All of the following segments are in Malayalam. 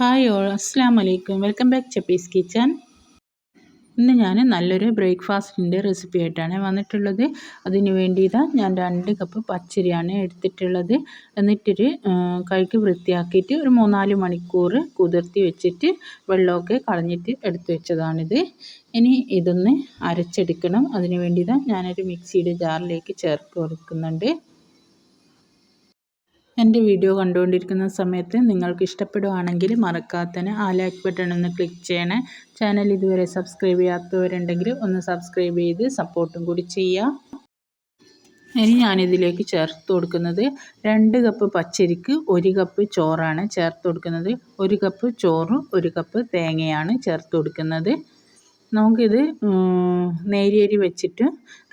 ഹായ് ഓൾ അസ്സാം വലൈക്കും വെൽക്കം ബാക്ക് ചപ്പീസ് കിച്ചൻ ഇന്ന് ഞാൻ നല്ലൊരു ബ്രേക്ക്ഫാസ്റ്റിന്റെ റെസിപ്പി ആയിട്ടാണ് വന്നിട്ടുള്ളത്. അതിന് വേണ്ടി ഞാൻ രണ്ട് കപ്പ് പച്ചരിയാണ് എടുത്തിട്ടുള്ളത്. എന്നിട്ടൊരു കഴുകി വൃത്തിയാക്കിയിട്ട് ഒരു മൂന്നാൽ മണിക്കൂർ കുതിർത്തി വെച്ചിട്ട് വെള്ളമൊക്കെ കളഞ്ഞിട്ട് എടുത്ത് വെച്ചതാണിത്. ഇനി ഇതൊന്ന് അരച്ചെടുക്കണം. അതിന് വേണ്ടി ഞാനൊരു മിക്സിയുടെ ജാറിലേക്ക് ചേർത്ത് കൊടുക്കുന്നുണ്ട്. എന്റെ വീഡിയോ കണ്ടുകൊണ്ടിരിക്കുന്ന സമയത്ത് നിങ്ങൾക്ക് ഇഷ്ടപ്പെടുകയാണെങ്കിൽ മറക്കാത്തതിന് ആ ലൈക്ക് ബട്ടൺ ഒന്ന് ക്ലിക്ക് ചെയ്യണേ. ചാനൽ ഇതുവരെ സബ്സ്ക്രൈബ് ചെയ്യാത്തവരുണ്ടെങ്കിൽ ഒന്ന് സബ്സ്ക്രൈബ് ചെയ്ത് സപ്പോർട്ടും കൂടി ചെയ്യുക ഇനി ഞാനിതിലേക്ക് ചേർത്ത് കൊടുക്കുന്നത് രണ്ട് കപ്പ് പച്ചരിക്ക് ഒരു കപ്പ് ചോറാണ് ചേർത്ത് കൊടുക്കുന്നത്. ഒരു കപ്പ് ചോറും ഒരു കപ്പ് തേങ്ങയാണ് ചേർത്ത് കൊടുക്കുന്നത്. നമുക്കിത് നേരിയരി വെച്ചിട്ട്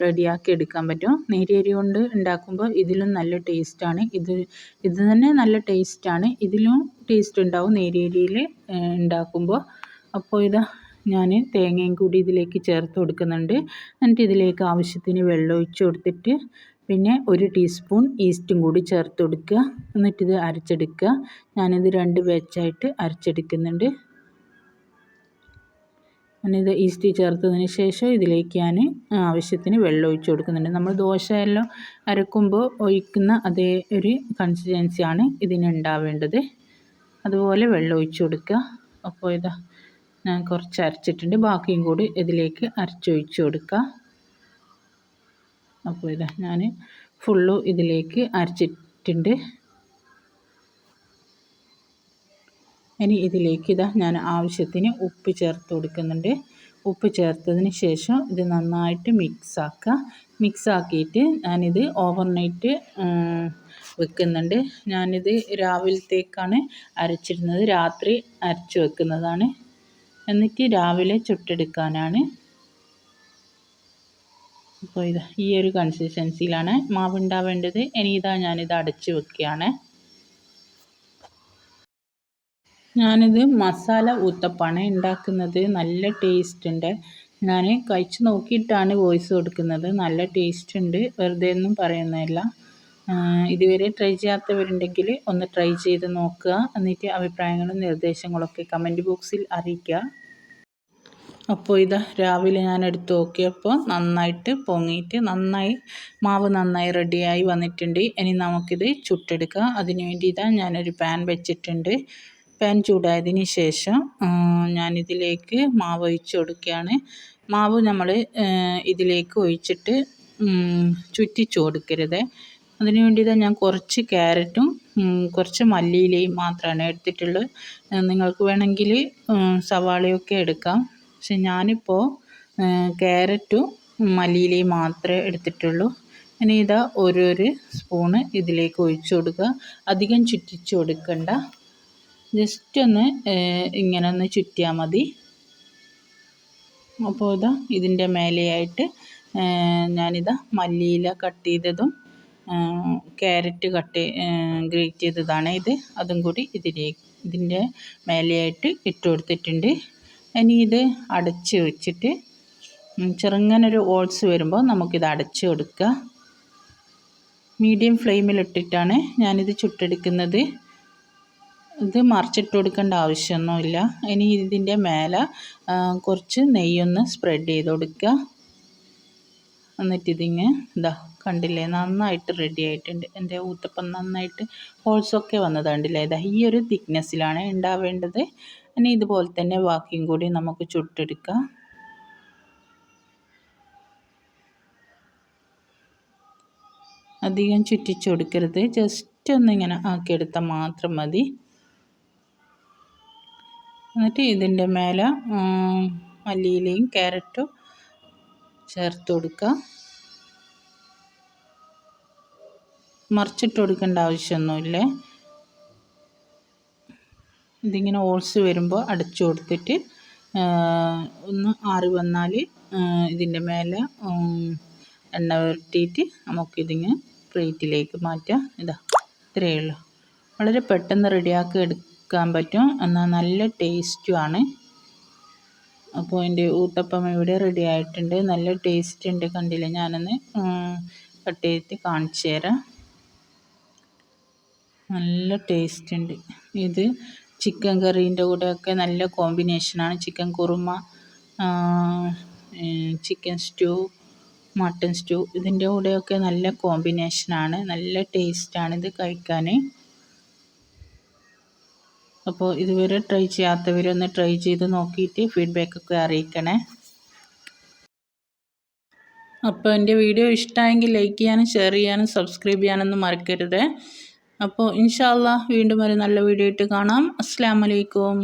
റെഡിയാക്കി എടുക്കാൻ പറ്റും. നേരിയരി കൊണ്ട് ഉണ്ടാക്കുമ്പോൾ ഇതിലും നല്ല ടേസ്റ്റാണ്. ഇത് ഇത് തന്നെ നല്ല ടേസ്റ്റാണ്. ഇതിലും ടേസ്റ്റ് ഉണ്ടാവും നേരിയരിയിൽ ഉണ്ടാക്കുമ്പോൾ. അപ്പോൾ ഇതാ ഞാൻ തേങ്ങയും കൂടി ഇതിലേക്ക് ചേർത്ത് കൊടുക്കുന്നുണ്ട്. എന്നിട്ട് ഇതിലേക്ക് ആവശ്യത്തിന് വെള്ളം ഒഴിച്ച് കൊടുത്തിട്ട് പിന്നെ ഒരു ടീസ്പൂൺ ഈസ്റ്റും കൂടി ചേർത്ത് കൊടുക്കുക. എന്നിട്ടിത് അരച്ചെടുക്കുക. ഞാനിത് രണ്ട് ബാച്ചായിട്ട് അരച്ചെടുക്കുന്നുണ്ട്. ഞാനിത് ഈസ്റ്റ് ചേർത്തതിന് ശേഷം ഇതിലേക്ക് ഞാൻ ആവശ്യത്തിന് വെള്ളം ഒഴിച്ച് കൊടുക്കുന്നുണ്ട്. നമ്മൾ ദോശ എല്ലാം അരക്കുമ്പോൾ ഒഴിക്കുന്ന അതേ ഒരു കൺസിസ്റ്റൻസിയാണ് ഇതിന് ഉണ്ടാവേണ്ടത് അതുപോലെ വെള്ളം ഒഴിച്ച് കൊടുക്കുക. അപ്പോൾ ഇതാ ഞാൻ കുറച്ച് അരച്ചിട്ടുണ്ട്. ബാക്കിയും കൂടി ഇതിലേക്ക് അരച്ചൊഴിച്ച് കൊടുക്കുക. അപ്പോൾ ഇതാ ഞാൻ ഫുള്ളും ഇതിലേക്ക് അരച്ചിട്ടുണ്ട്. ഇനി ഇതിലേക്ക് ഇതാ ഞാൻ ആവശ്യത്തിന് ഉപ്പ് ചേർത്ത് കൊടുക്കുന്നുണ്ട്. ഉപ്പ് ചേർത്തതിന് ശേഷം ഇത് നന്നായിട്ട് മിക്സാക്കുക മിക്സാക്കിയിട്ട് ഞാനിത് ഓവർനൈറ്റ് വെക്കുന്നുണ്ട്. ഞാനിത് രാവിലത്തേക്കാണ് അരച്ചിരുന്നത്. രാത്രി അരച്ച് വെക്കുന്നതാണ്. എന്നിട്ട് രാവിലെ ചുട്ടെടുക്കാനാണ്. അപ്പോൾ ഇതാ ഈ ഒരു കൺസിസ്റ്റൻസിയിലാണ് മാവ് ഉണ്ടാവേണ്ടത്. ഇനി ഇതാ ഞാനിത് അടച്ച് വെക്കുകയാണ്. ഞാനിത് മസാല ഊത്തപ്പാണ് ഉണ്ടാക്കുന്നത്. നല്ല ടേസ്റ്റ് ഉണ്ട് ഞാൻ കഴിച്ച് നോക്കിയിട്ടാണ് വോയിസ് കൊടുക്കുന്നത്. നല്ല ടേസ്റ്റ് ഉണ്ട് വെറുതെ ഒന്നും പറയുന്നതല്ല. ഇതുവരെ ട്രൈ ചെയ്യാത്തവരുണ്ടെങ്കിൽ ഒന്ന് ട്രൈ ചെയ്ത് നോക്കുക. എന്നിട്ട് അഭിപ്രായങ്ങളും നിർദ്ദേശങ്ങളൊക്കെ കമന്റ് ബോക്സിൽ അറിയിക്കുക. അപ്പോൾ ഇതാ രാവിലെ ഞാൻ എടുത്ത് നോക്കിയപ്പോൾ നന്നായിട്ട് പൊങ്ങിയിട്ട് നന്നായി മാവ് നന്നായി റെഡിയായി വന്നിട്ടുണ്ട്. ഇനി നമുക്കിത് ചുട്ടെടുക്കാം. അതിനുവേണ്ടി ഇതാ ഞാനൊരു പാൻ വെച്ചിട്ടുണ്ട്. പാൻ ചൂടായതിന് ശേഷം ഞാനിതിലേക്ക് മാവ് ഒഴിച്ച് കൊടുക്കുകയാണ്. മാവ് നമ്മൾ ഇതിലേക്ക് ഒഴിച്ചിട്ട് ചുറ്റിച്ച് കൊടുക്കരുത്. അതിനു വേണ്ടി ഞാൻ കുറച്ച് ക്യാരറ്റും കുറച്ച് മല്ലിയിലയും മാത്രമാണ് എടുത്തിട്ടുള്ളത് നിങ്ങൾക്ക് വേണമെങ്കിൽ സവാളയൊക്കെ എടുക്കാം. പക്ഷെ ഞാനിപ്പോൾ ക്യാരറ്റും മല്ലിയിലയും മാത്രമേ എടുത്തിട്ടുള്ളൂ. ഇനി ഇതാ ഓരോരു സ്പൂണ് ഇതിലേക്ക് ഒഴിച്ചു കൊടുക്കുക. അധികം ചുറ്റിച്ച് കൊടുക്കണ്ട. ജസ്റ്റ് ഒന്ന് ഇങ്ങനെ ഒന്ന് ചുറ്റിയാൽ മതി. അപ്പോൾ ഇതാ ഇതിന്റെ മേലെയായിട്ട് ഞാനിതാ മല്ലിയില കട്ട് ചെയ്തതും ക്യാരറ്റ് കട്ട് ഗ്രേറ്റ് ചെയ്തതാണ് ഇത്. അതും കൂടി ഇതിലേക്ക് ഇതിന്റെ മേലെയായിട്ട് ഇട്ട് കൊടുത്തിട്ടുണ്ട്. ഇനി ഇത് അടച്ച് വെച്ചിട്ട് ചെറുങ്ങനൊരു ഓൾസ് വരുമ്പോൾ നമുക്കിത് അടച്ച് കൊടുക്കുക മീഡിയം ഫ്ലെയിമിലിട്ടിട്ടാണ് ഞാനിത് ചുട്ടെടുക്കുന്നത്. ഇത് മറിച്ചിട്ട് കൊടുക്കേണ്ട ആവശ്യമൊന്നുമില്ല. ഇനി ഇതിന്റെ മേലെ കുറച്ച് നെയ്യൊന്ന് സ്പ്രെഡ് ചെയ്ത് കൊടുക്കുക. എന്നിട്ട് ഇതിങ്ങ് ഇതാ കണ്ടില്ലേ നന്നായിട്ട് റെഡി ആയിട്ടുണ്ട്. എന്റെ ഊത്തപ്പം നന്നായിട്ട് ഹോൾസൊക്കെ വന്നത് കണ്ടില്ലേ ഇതാ ഈ ഒരു തിക്നെസ്സിലാണ് ഉണ്ടാവേണ്ടത്. ഇനി ഇതുപോലെ തന്നെ ബാക്കിയും കൂടി നമുക്ക് ചുട്ടെടുക്കാം. അധികം ചുറ്റിച്ചു കൊടുക്കരുത്. ജസ്റ്റ് ഒന്നിങ്ങനെ ആക്കിയെടുത്താൽ മാത്രം മതി. എന്നിട്ട് ഇതിന്റെ മേലെ മല്ലിയിലയും ക്യാരറ്റും ചേർത്ത് കൊടുക്കുക. മറിച്ചിട്ട് കൊടുക്കേണ്ട ആവശ്യമൊന്നുമില്ല. ഇതിങ്ങനെ ഓൾസ് വരുമ്പോൾ അടച്ചു കൊടുത്തിട്ട് ഒന്ന് ആറി വന്നാൽ ഇതിന്റെ മേലെ എണ്ണ വരട്ടിയിട്ട് നമുക്കിതിങ്ങനെ പ്ലേറ്റിലേക്ക് മാറ്റാം. ഇതാ ഇത്രയേ ഉള്ളൂ. വളരെ പെട്ടെന്ന് റെഡിയാക്കി എടുക്കുക എടുക്കാൻ പറ്റും. എന്നാൽ നല്ല ടേസ്റ്റുമാണ് അപ്പോൾ എന്റെ ഊത്തപ്പം ഇവിടെ റെഡി ആയിട്ടുണ്ട്. നല്ല ടേസ്റ്റ് ഉണ്ട് കണ്ടില്ല ഞാനൊന്ന്? കട്ട് ചെയ്തിട്ട് കാണിച്ചു തരാം. നല്ല ടേസ്റ്റ് ഉണ്ട്. ഇത് ചിക്കൻ കറീന്റെ കൂടെയൊക്കെ നല്ല കോമ്പിനേഷനാണ് chicken kurma chicken stew mutton stew ഇതിന്റെ കൂടെയൊക്കെ നല്ല കോമ്പിനേഷനാണ് നല്ല ടേസ്റ്റാണിത് കഴിക്കാൻ. അപ്പോൾ ഇതുവരെ ട്രൈ ചെയ്യാത്തവരൊന്ന് ട്രൈ ചെയ്ത് നോക്കിയിട്ട് ഫീഡ്ബാക്കൊക്കെ അറിയിക്കണേ. അപ്പോൾ എന്റെ വീഡിയോ ഇഷ്ടമായെങ്കിൽ ലൈക്ക് ചെയ്യാനും ഷെയർ ചെയ്യാനും സബ്സ്ക്രൈബ് ചെയ്യാനൊന്നും മറക്കരുത്. അപ്പോൾ ഇൻഷാല്ല വീണ്ടും ഒരു നല്ല വീഡിയോ ഇട്ട് കാണാം. അസ്സാം വലൈക്കും